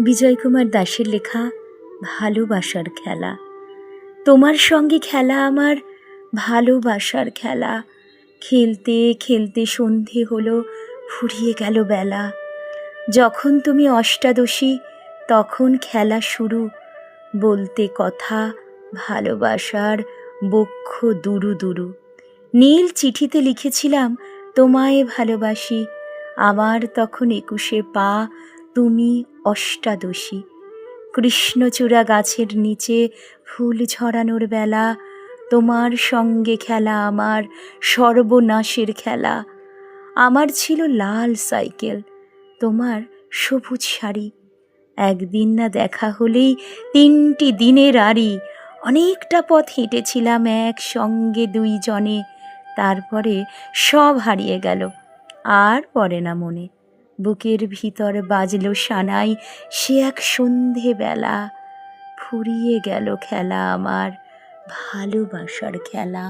বিজয় কুমার দাসের লেখা ভালোবাসার খেলা। তোমার সঙ্গে খেলা আমার ভালোবাসার খেলা। খেলতে খেলতে সন্ধে হলো, ফুরিয়ে গেল বেলা। যখন তুমি অষ্টাদশী, তখন খেলা শুরু। বলতে কথা, ভালোবাসার বক্ষ দুরু দুরু। নীল চিঠিতে লিখেছিলাম, তোমায় ভালোবাসি। আমার তখন একুশে পা তুমি অষ্টাদশী। কৃষ্ণচূড়া গাছের নিচে ফুল ঝরানোর বেলা তোমার সঙ্গে খেলা আমার সর্বনাশের খেলা। আমার ছিল লাল সাইকেল, তোমার সবুজ শাড়ি। একদিন না দেখা হলেই তিনটি দিনের আড়ি। অনেকটা পথ হেঁটেছিলাম একসঙ্গে দুইজনে, তারপরে সব হারিয়ে গেল, আর পড়ে না মনে। বুকের ভিতর বাজল সানাই সে এক সন্ধেবেলা ফুরিয়ে গেল খেলা আমার ভালোবাসার খেলা।